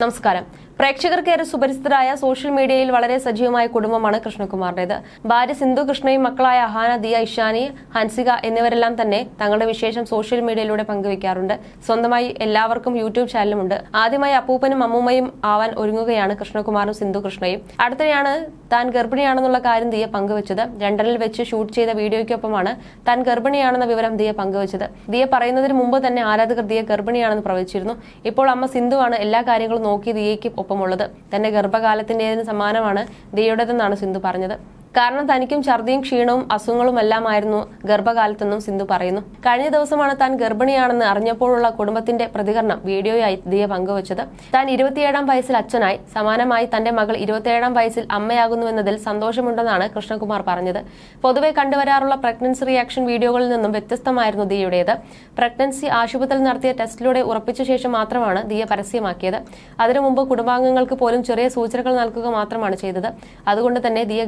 നമസ്കാരം പ്രേക്ഷകർക്കേറെ സുപരിചിതരായ സോഷ്യൽ മീഡിയയിൽ വളരെ സജീവമായ കുടുംബമാണ് കൃഷ്ണകുമാറിന്റേത് ഭാര്യ സിന്ധു കൃഷ്ണയും മക്കളായ അഹാന ദിയ ഇഷാനി ഹൻസിക എന്നിവരെല്ലാം തന്നെ തങ്ങളുടെ വിശേഷം സോഷ്യൽ മീഡിയയിലൂടെ പങ്കുവയ്ക്കാറുണ്ട്. സ്വന്തമായി എല്ലാവർക്കും യൂട്യൂബ് ചാനലുമുണ്ട്. ആദ്യമായി അപ്പൂപ്പനും അമ്മൂമ്മയും ആവാൻ ഒരുങ്ങുകയാണ് കൃഷ്ണകുമാറും സിന്ധു കൃഷ്ണയും. അടുത്തിടെയാണ് താൻ ഗർഭിണിയാണെന്നുള്ള കാര്യം ദിയ പങ്കുവച്ചത്. ലണ്ടനിൽ വെച്ച് ഷൂട്ട് ചെയ്ത വീഡിയോയ്ക്കൊപ്പമാണ് താൻ ഗർഭിണിയാണെന്ന വിവരം ദിയ പങ്കുവച്ചത്. ദിയ പറയുന്നതിന് മുമ്പ് തന്നെ ആരാധകർ ദിയ ഗർഭിണിയാണെന്ന് പ്രവചിച്ചിരുന്നു. ഇപ്പോൾ അമ്മ സിന്ധുവാണ് എല്ലാ കാര്യങ്ങളും നോക്കി ദിയയ്ക്ക് ഒപ്പമുള്ളത്. തന്റെ ഗർഭകാലത്തിന്റേതിന് സമാനമാണ് ദൈവയുടേതെന്നാണ് സിന്ധു പറഞ്ഞത്. കാരണം തനിക്കും ഛർദിയും ക്ഷീണവും അസുഖങ്ങളുമെല്ലാമായിരുന്നു ഗർഭകാലത്തെന്നും സിന്ധു പറയുന്നു. കഴിഞ്ഞ ദിവസമാണ് താൻ ഗർഭിണിയാണെന്ന് അറിഞ്ഞപ്പോഴുള്ള കുടുംബത്തിന്റെ പ്രതികരണം വീഡിയോയായി ദിയ പങ്കുവച്ചത്. താൻ ഇരുപത്തിയേഴാം വയസ്സിൽ അച്ഛനായി സമാനമായി തന്റെ മകൾ ഇരുപത്തിയേഴാം വയസ്സിൽ അമ്മയാകുന്നുവെന്നതിൽ സന്തോഷമുണ്ടെന്നാണ് കൃഷ്ണകുമാർ പറഞ്ഞത്. പൊതുവെ കണ്ടുവരാറുള്ള പ്രഗ്നൻസി റിയാക്ഷൻ വീഡിയോകളിൽ നിന്നും വ്യത്യസ്തമായിരുന്നു ദിയയുടേത്. പ്രഗ്നൻസി ആശുപത്രിയിൽ നടത്തിയ ടെസ്റ്റിലൂടെ ഉറപ്പിച്ച ശേഷം മാത്രമാണ് ദിയ പരസ്യമാക്കിയത്. അതിനു മുമ്പ് കുടുംബാംഗങ്ങൾക്ക് പോലും ചെറിയ സൂചനകൾ നൽകുക മാത്രമാണ് ചെയ്തത്. അതുകൊണ്ട് തന്നെ ദിയ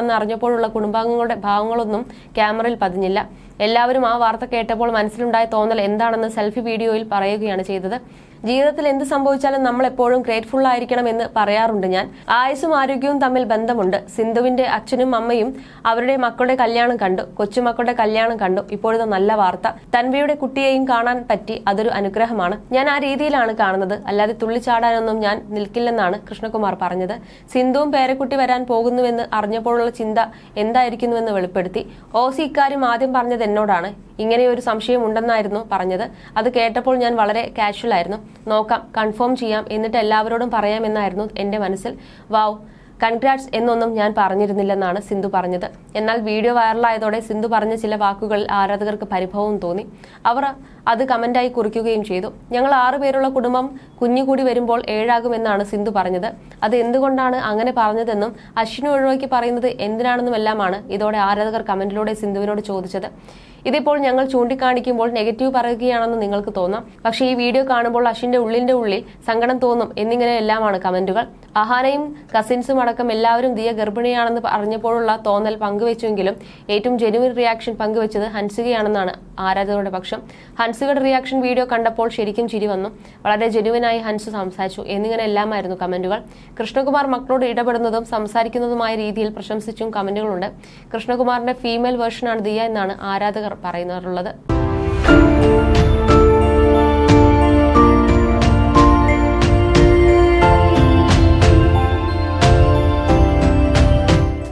ഗർഭിണിയാണെന്ന് അറിഞ്ഞപ്പോഴുള്ള കുടുംബാംഗങ്ങളുടെ ഭാവങ്ങളൊന്നും ക്യാമറയിൽ പതിഞ്ഞില്ല. എല്ലാവരും ആ വാർത്ത കേട്ടപ്പോൾ മനസ്സിലുണ്ടായ തോന്നൽ എന്താണെന്ന് സെൽഫി വീഡിയോയിൽ പറയുകയാണ് ചെയ്തത്. ജീവിതത്തിൽ എന്ത് സംഭവിച്ചാലും നമ്മൾ എപ്പോഴും ഗ്രേറ്റ്ഫുൾ ആയിരിക്കണം എന്ന് പറയാറുണ്ട് ഞാൻ. ആയുസ്സും ആരോഗ്യവും തമ്മിൽ ബന്ധമുണ്ട്. സിന്ധുവിന്റെ അച്ഛനും അമ്മയും അവരുടെ മക്കളുടെ കല്യാണം കണ്ടു. കൊച്ചുമക്കളുടെ കല്യാണം കണ്ടു. ഇപ്പോഴത്തെ നല്ല വാർത്ത. തൻവിയുടെ കുട്ടിയെയും കാണാൻ പറ്റി. അതൊരു അനുഗ്രഹമാണ്. ഞാൻ ആ രീതിയിലാണ് കാണുന്നത്. അല്ലാതെ തുള്ളിച്ചാടാനൊന്നും ഞാൻ നിൽക്കില്ലെന്നാണ് കൃഷ്ണകുമാർ പറഞ്ഞത്. സിന്ധുവും പേരക്കുട്ടി വരാൻ പോകുന്നുവെന്ന് അറിഞ്ഞപ്പോഴുള്ള ചിന്ത എന്തായിരിക്കുന്നുവെന്ന് വെളിപ്പെടുത്തി. ഓസി ഇക്കാര്യം ആദ്യം പറഞ്ഞത് എന്നോടാണ്. ഇങ്ങനെ ഒരു സംശയം ഉണ്ടെന്നായിരുന്നു പറഞ്ഞത്. അത് കേട്ടപ്പോൾ ഞാൻ വളരെ കാഷ്വൽ ആയിരുന്നു. നോക്കാം കൺഫേം ചെയ്യാം എന്നിട്ട് എല്ലാവരോടും പറയാമെന്നായിരുന്നു എന്റെ മനസ്സിൽ. വാവ് കൺഗ്രാറ്റ്സ് എന്നൊന്നും ഞാൻ പറഞ്ഞിരുന്നില്ലെന്നാണ് സിന്ധു പറഞ്ഞത്. എന്നാൽ വീഡിയോ വൈറലായതോടെ സിന്ധു പറഞ്ഞ ചില വാക്കുകളിൽ ആരാധകർക്ക് പരിഭവം തോന്നി. അവർ അത് കമന്റായി കുറിക്കുകയും ചെയ്തു. ഞങ്ങൾ ആറുപേരുള്ള കുടുംബം കുഞ്ഞു കൂടി വരുമ്പോൾ ഏഴാകുമെന്നാണ് സിന്ധു പറഞ്ഞത്. അത് എന്തുകൊണ്ടാണ് അങ്ങനെ പറഞ്ഞതെന്നും അശ്വിനി ഒഴിവാക്കി പറയുന്നത് എന്തിനാണെന്നുമെല്ലാമാണ് ഇതോടെ ആരാധകർ കമന്റിലൂടെ സിന്ധുവിനോട് ചോദിച്ചത്. ഇതിപ്പോൾ ഞങ്ങൾ ചൂണ്ടിക്കാണിക്കുമ്പോൾ നെഗറ്റീവ് പറയുകയാണെന്ന് നിങ്ങൾക്ക് തോന്നാം. പക്ഷേ ഈ വീഡിയോ കാണുമ്പോൾ അശ്വിന്റെ ഉള്ളിന്റെ ഉള്ളിൽ സങ്കടം തോന്നും എന്നിങ്ങനെ എല്ലാമാണ് കമന്റുകൾ. അഹാനയും കസിൻസും അടക്കം എല്ലാവരും ദിയ ഗർഭിണിയാണെന്ന് അറിഞ്ഞപ്പോഴുള്ള തോന്നൽ പങ്കുവെച്ചെങ്കിലും ഏറ്റവും ജെനുവിൻ റിയാക്ഷൻ പങ്കുവെച്ചത് ഹൻസികയാണെന്നാണ് ആരാധകരുടെ പക്ഷം. ഹൻസികയുടെ റിയാക്ഷൻ വീഡിയോ കണ്ടപ്പോൾ ശരിക്കും ചിരി വന്നു. വളരെ ജെനുവിനായി ഹൻസ് സംസാരിച്ചു. എന്നിങ്ങനെ എല്ലാമായിരുന്നു കമന്റുകൾ. കൃഷ്ണകുമാർ മക്കളോട് ഇടപെടുന്നതും സംസാരിക്കുന്നതുമായ രീതിയിൽ പ്രശംസിച്ചും കമന്റുകളുണ്ട്. കൃഷ്ണകുമാറിന്റെ ഫീമെയിൽ വേർഷനാണ് ദിയ എന്നാണ് ആരാധകർ പറയുന്നുള്ളത്